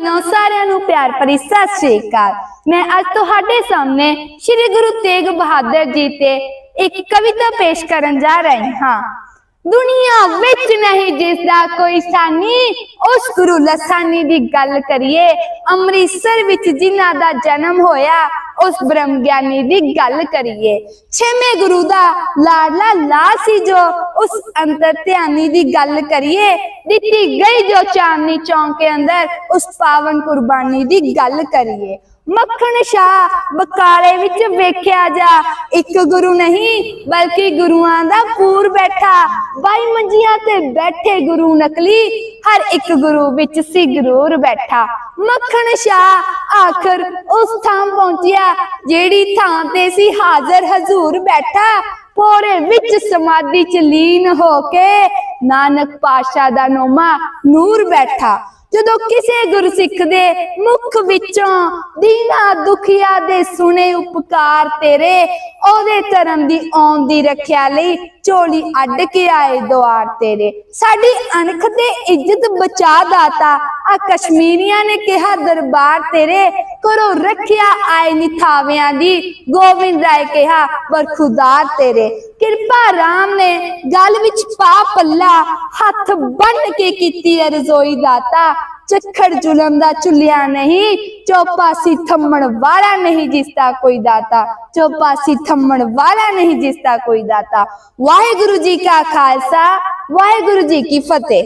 ਵੱਲੋਂ ਸਾਰਿਆਂ ਨੂੰ ਪਿਆਰ ਭਰੀ ਸਤਿ ਸ੍ਰੀ ਅਕਾਲ। ਮੈਂ ਅੱਜ ਤੁਹਾਡੇ ਸਾਹਮਣੇ ਸ੍ਰੀ ਗੁਰੂ ਤੇਗ ਬਹਾਦਰ ਜੀ ਤੇ ਇੱਕ ਕਵਿਤਾ ਪੇਸ਼ ਕਰਨ ਜਾ ਰਹੀ ਹਾਂ। ਦੁਨੀਆ ਵਿੱਚ ਨਹੀਂ ਜਿਸ ਦਾ ਕੋਈ ਸਾਨੀ, ਉਸ ਗੁਰੂ ਲਸਾਨੀ ਦੀ ਗੱਲ ਕਰੀਏ, ਅੰਮ੍ਰਿਤਸਰ ਵਿੱਚ ਜਿਨ੍ਹਾਂ ਦਾ ਜਨਮ ਹੋਇਆ ਉਸ ਬ੍ਰਹਮ ਗਿਆਨੀ ਦੀ ਗੱਲ ਕਰੀਏ। ਛੇਵੇਂ ਗੁਰੂ ਦਾ ਲਾਡਲਾ ਲਾ ਸੀ ਜੋ ਉਸ ਅੰਤਰ ਧਿਆਨੀ ਦੀ ਗੱਲ ਕਰੀਏ। ਦਿੱਤੀ ਗਈ ਜੋ ਚਾਂਦਨੀ ਚੌਂਕੇ ਅੰਦਰ ਉਸ ਪਾਵਨ ਕੁਰਬਾਨੀ ਦੀ ਗੱਲ ਕਰੀਏ। ਮੱਖਣ ਸ਼ਾਹ ਬਕਾਲੇ ਵਿੱਚ ਵੇਖਿਆ ਜਾ। ਇੱਕ ਗੁਰੂ ਨਹੀਂ, ਬਲਕਿ ਗੁਰੂਆਂ ਦਾ ਪੂਰ ਬੈਠਾ। ਬਾਈ ਮੰਜੀਆਂ ਤੇ ਬੈਠੇ ਗੁਰੂ ਨਕਲੀ, ਹਰ ਇੱਕ ਗੁਰੂ ਵਿੱਚ ਸੀ ਗਰੂਰ ਬੈਠਾ। ਮੱਖਣ ਸ਼ਾਹ ਆਖਰ ਉਸ ਥਾਂ ਪਹੁੰਚਿਆ, ਜਿਹੜੀ ਥਾਂ ਤੇ ਸੀ ਹਾਜ਼ਰ ਹਜ਼ੂਰ ਬੈਠਾ। ਪੋਰੇ ਵਿੱਚ ਸਮਾਧੀ ਚ ਲੀਨ ਹੋ ਕੇ ਨਾਨਕ ਪਾਸ਼ਾ ਦਾ ਨੋਮਾ ਨੂਰ ਬੈਠਾ। ਜਦੋਂ ਕਿਸੇ ਗੁਰਸਿੱਖ ਦੇ ਮੁਖ ਵਿੱਚੋਂ ਦੀਨਾ ਦੁਖੀਆ ਦੇ ਸੁਣੇ ਉਪਕਾਰ ਤੇਰੇ, ਉਹਦੇ ਧਰਮ ਦੀ ਆਉਣ ਦੀ ਰੱਖਿਆ ਲਈ ਝੋਲੀ ਅੱਡ ਕੇ ਆਏ ਦੁਆਰ ਤੇਰੇ। ਸਾਡੀ ਅਣਖ ਤੇ ਇੱਜ਼ਤ ਬਚਾ ਦਾਤਾ ਆ ਕਸ਼ਮੀਰੀਆਂ ਨੇ ਕਿਹਾ ਦਰਬਾਰ ਤੇਰੇ ਕਰੋ ਰੱਖਿਆ ਆਏ ਨਿਥਾਵਿਆਂ ਦੀ। ਗੋਬਿੰਦ ਰਾਏ ਕਿਹਾ ਬਰਖੁਦਾਰ ਤੇਰੇ। ਕਿਰਪਾ ਰਾਮ ਨੇ ਗਲ ਵਿੱਚ ਪਾ ਪੱਲਾ, ਹੱਥ ਬੰਨ ਕੇ ਕੀਤੀ ਹੈ ਰਜ਼ੋਈ ਦਾਤਾ ਚੱਖੜ ਜ਼ੁਲਮ ਦਾ ਚੁੱਲਿਆ ਨਹੀਂ ਚੌਪਾਸੀ ਥੰਮਣ ਵਾਲਾ ਨਹੀਂ ਜਿਸ ਦਾ ਕੋਈ ਦਾਤਾ। ਚੌਪਾਸੀ ਥੰਮਣ ਵਾਲਾ ਨਹੀਂ ਜਿਸ ਦਾ ਕੋਈ ਦਾਤਾ। ਵਾਹਿਗੁਰੂ ਜੀ ਕਾ ਖਾਲਸਾ, ਵਾਹਿਗੁਰੂ ਜੀ ਕੀ ਫਤਿਹ।